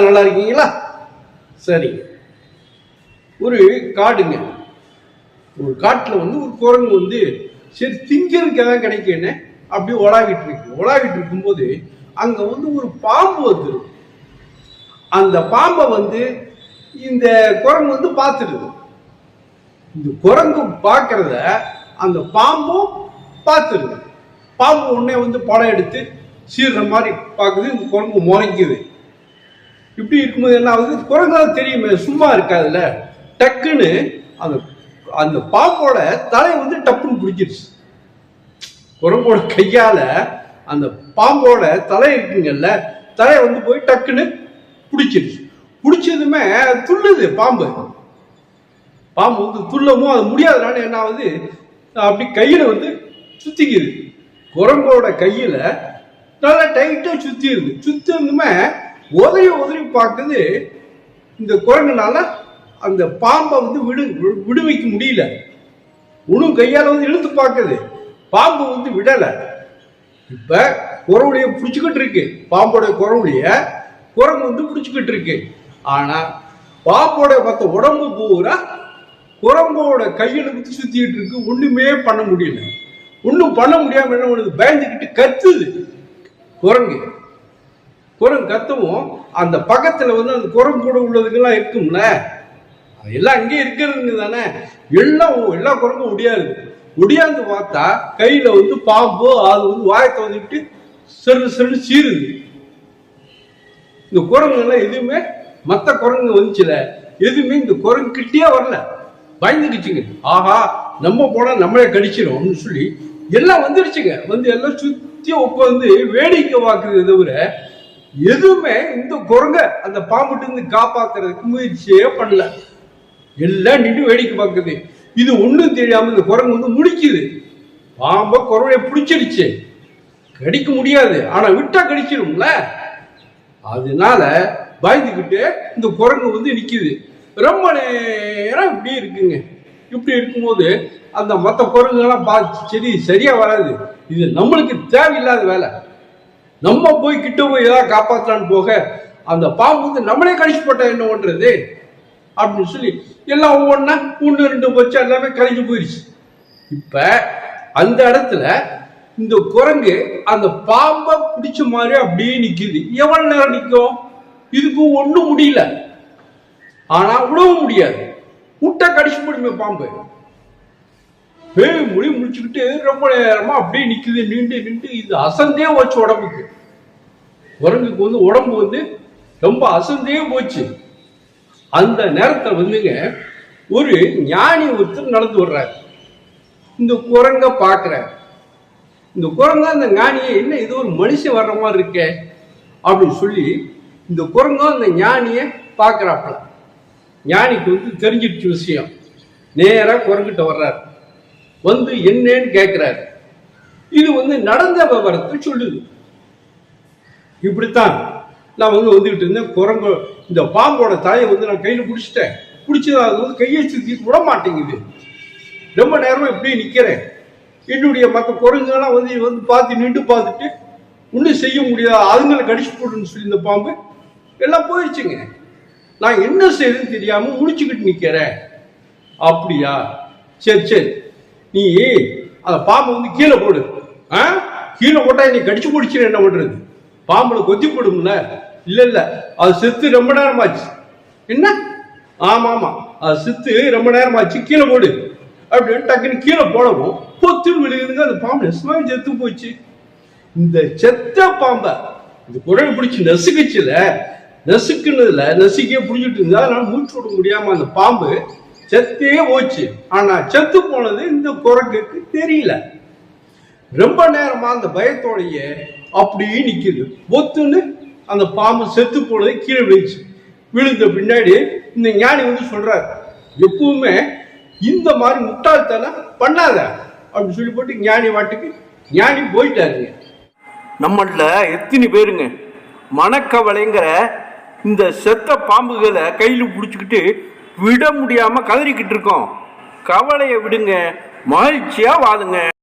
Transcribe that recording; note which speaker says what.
Speaker 1: எல்லாம் நல்லா இருக்கீங்களா? சரிங்க. ஒரு காடுங்க. ஒரு காட்டில் வந்து ஒரு குரங்கு வந்து சரி திங்கிறதுக்கு எதாவது கிடைக்குன்னு அப்படியே உலாவிட்டு இருக்கு. உலாவிட்டு இருக்கும்போது அங்கே வந்து ஒரு பாம்பு வந்துடும் அந்த பாம்பை வந்து இந்த குரங்கு வந்து பார்த்துடுது. இந்த குரங்கு பார்க்கறத அந்த பாம்பும் பார்த்துருது பாம்பு உடனே வந்து படம் எடுத்து சீர்ற மாதிரி பார்க்குது. இந்த குரங்கு முறைக்குது. இப்படி இருக்கும்போது என்ன ஆகுது? குரங்கால தெரியுமே சும்மா இருக்காதுல்ல? டக்குன்னு அந்த அந்த பாம்போட தலை வந்து டப்புன்னு பிடிச்சிருச்சு. குரங்கோட கையால அந்த பாம்போட தலை இருக்குங்கல்ல தலை வந்து போய் டக்குன்னு பிடிச்சிருச்சு. பிடிச்சதுமே துள்ளுது பாம்பு. பாம்பு வந்து துள்ளமும் அது முடியாதனால என்ன ஆகுது? அப்படி கையில வந்து சுத்திக்குது. குரங்கோட கையில நல்லா டைட்டா சுத்திடுது சுத்திருந்துமே உதவி உதவி பார்க்குது இந்த குரங்குனால அந்த பாம்பை வந்து விடு விடுவிக்க முடியல. உணவு கையால் வந்து இழுத்து பார்க்குது. பாம்பு வந்து விடலை. இப்போ குரவுடைய பிடிச்சிக்கிட்டு இருக்கு. பாம்போட குரவுடைய குரங்கு வந்து பிடிச்சிக்கிட்டு இருக்கு. ஆனால் பாம்போட மற்ற உடம்பு பூரா குரம்போட கையில குத்தி சுத்திட்டு இருக்கு. ஒண்ணுமே பண்ண முடியல. ஒன்றும் பண்ண முடியாம என்ன பண்ணுது? பயந்துக்கிட்டு கத்துது குரங்கு. குரங்கு கத்தவும். அந்த பக்கத்துல வந்து அந்த குரங்கு கூட உள்ளதுக்கெல்லாம் இருக்கும்ல? அது எல்லாம் அங்கேயே இருக்கிறதுங்க தானே எல்லாம் எல்லா குரங்கும் முடியாது முடியாது பார்த்தா கையில வந்து பாம்பு அது வந்து வாயத்தை வந்துட்டு செரு சிறு சீருது இந்த குரங்குலாம் எதுவுமே மற்ற குரங்கு வந்துச்சுல எதுவுமே இந்த குரங்கு கிட்டே வரல. பயந்துக்குச்சுங்க. ஆஹா நம்ம போனா நம்மளே கடிச்சிடும் அப்படின்னு சொல்லி எல்லாம் வந்துருச்சுங்க. வந்து எல்லாம் சுத்தி உட்காந்து வேடிக்கை பார்க்குறது தவிர எதுவுமே இந்த குரங்க அந்த பாம்புட்டு இருந்து காப்பாத்துறதுக்கு முயற்சியே பண்ணல. எல்லாம் நின்று வேடிக்கை பார்க்குது. இது ஒண்ணும் தெரியாம இந்த குரங்கு வந்து முடிக்குது பாம்பை குரவைய பிடிச்சிருச்சு கடிக்க முடியாது. ஆனா விட்டா கடிச்சிடும்ல. அதனால பயந்துக்கிட்டு இந்த குரங்கு வந்து நிக்குது. ரொம்ப நேரம் இப்படி இருக்குங்க. இப்படி இருக்கும்போது அந்த மற்ற குரங்குகள்லாம் பார்த்து செடி சரியா வராது. இது நம்மளுக்கு தேவையில்லாத வேலை. நம்ம போய் கிட்ட போய் ஏதாவது காப்பாற்றலான்னு போக அந்த பாம்பு வந்து நம்மளே கழிச்சு போட்டா என்ன பண்றது? அப்படின்னு சொல்லி எல்லாம் ஒவ்வொன்றா ஒன்று ரெண்டு போச்சு எல்லாமே கழிஞ்சு போயிடுச்சு இப்ப அந்த இடத்துல இந்த குரங்கு அந்த பாம்பை பிடிச்ச மாதிரி அப்படியே நிக்குது. எவ்வளவு நேரம் நிற்கும் இதுக்கு ஒன்றும் முடியல. ஆனா விடவும் முடியாது. விட்டா கடிச்சு போடுமே பாம்பு. பேய் மொழி முடிச்சுக்கிட்டு ரொம்ப நேரமா அப்படியே நிக்குது நின்று நின்று இது அசந்தே போச்சு உடம்புக்கு. குரங்குக்கு வந்து உடம்பு வந்து ரொம்ப அசந்தே போச்சு. அந்த நேரத்தில் வந்துங்க ஒரு ஞானி ஒருத்தர் நடந்து வர்றாரு. இந்த குரங்க பார்க்குறாரு இந்த குரங்க அந்த ஞானியை என்ன இது ஒரு மனுஷன் வர்ற மாதிரி இருக்கே அப்படின்னு சொல்லி இந்த குரங்கும் அந்த ஞானியை பார்க்குறாப்புல ஞானிக்கு வந்து தெரிஞ்சிடுச்சு விஷயம். நேராக குரங்கிட்ட வர்றாரு. வந்து என்னன்னு கேட்குறாரு. இது வந்து நடந்த விவரத்தை சொல்லுது. இப்படித்தான் நான் வந்து வந்துகிட்டு இருந்தேன். குரங்கு இந்த பாம்போட தலையை வந்து நான் கையில் பிடிச்சிட்டேன். பிடிச்சது அது வந்து கையை சுற்றி விட மாட்டேங்குது. ரொம்ப நேரமாக இப்படியே நிற்கிறேன் என்னுடைய மற்ற குரங்குகள்லாம் வந்து வந்து பார்த்து நின்று பார்த்துட்டு ஒன்றும் செய்ய முடியாது. அதுங்களை கடிச்சு போட்டுன்னு சொல்லி இந்த பாம்பு எல்லாம் போயிடுச்சுங்க நான் என்ன செய்யுதுன்னு தெரியாமல் முடிச்சுக்கிட்டு நிற்கிறேன் அப்படியா? சரி சரி. நீ அந்த பாம்பு வந்து கீழே போடு. ஆ? கீழே போட்டா நீ கடிச்சு பிடிச்சிரு என்ன பண்றது? பாம்புல கொத்தி போடும்ல? இல்லை இல்லை. அது செத்து ரொம்ப நேரம் ஆச்சு என்ன? ஆமாம் ஆமாம் அது செத்து ரொம்ப நேரம் ஆச்சு கீழே போடு. அப்படின்னு டக்குன்னு கீழே போடவும் பொத்துன்னு விழுகுதுங்க. அந்த பாம்பு நெசமாவே செத்து போச்சு. இந்த செத்த பாம்பை இந்த குரல் பிடிச்சி நசுக்குச்சுல நசுக்குனதுல நசுக்கியே பிடிச்சிட்டு இருந்தா அதனால மூச்சு விட முடியாம அந்த பாம்பு செத்தே போச்சு. ஆனா செத்து போனது இந்த குரங்குக்கு தெரியல. ரொம்ப நேரமா அந்த பயத்தோடைய அப்படியே நிக்குது. ஒத்துன்னு அந்த பாம்பு செத்து போனது கீழே விழுச்சு விழுந்த பின்னாடி இந்த ஞானி வந்து சொல்றாரு எப்பவுமே இந்த மாதிரி முட்டாள்தனம் பண்ணாத அப்படின்னு சொல்லி போட்டு ஞானி வாட்டுக்கு ஞானி போயிட்டாருங்க
Speaker 2: நம்மள எத்தனை பேருங்க மனக்கவலைங்கிற இந்த செத்த பாம்புகளை கையில் பிடிச்சிக்கிட்டு விட முடியாம கதறிக்கிட்டு இருக்கோம். கவலையை விடுங்க. மகிழ்ச்சியா வாழுங்க.